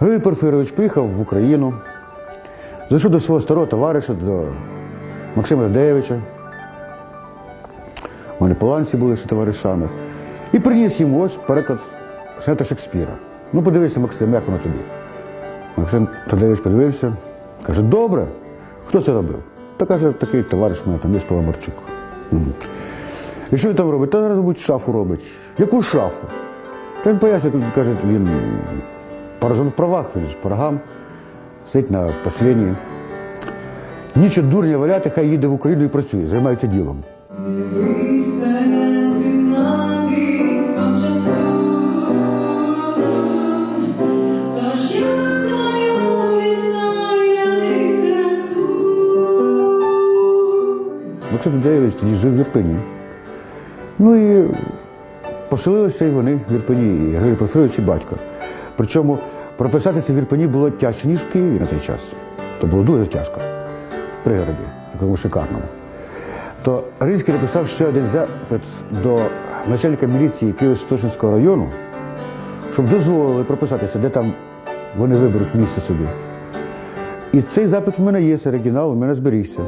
Григорій Порфирович приїхав в Україну, зайшов до свого старого товариша, до Максима Радевича. Вони поланці були ще товаришами. І приніс їм ось переклад Сенета Шекспіра. Ну, подивися, Максим, як воно тобі. Максим Тадевич подивився, каже, добре, хто це робив? Та каже, такий товариш мене там є Паламарчук. І що він там робить? Та зараз, мабуть, шафу робить. Яку шафу? Та він пояснює, каже, він поражен в правах, він ж порогам, сидить на посленні. Нічого дурня валяти, хай їде в Україну і працює, займається ділом. Максим Тадеєвич тоді жив в Ірпені. Ну і поселилися і вони в Ірпені, і Григорій Порфирович і батько. Причому прописатися в Ірпені було тяжче, ніж в Києві на той час. То було дуже тяжко в пригороді, такому шикарному. То Ринський написав ще один запит до начальника міліції Києво-Святошинського району, щоб дозволили прописатися, де там вони виберуть місце собі. І цей запит в мене є, оригінал, у мене зберігся.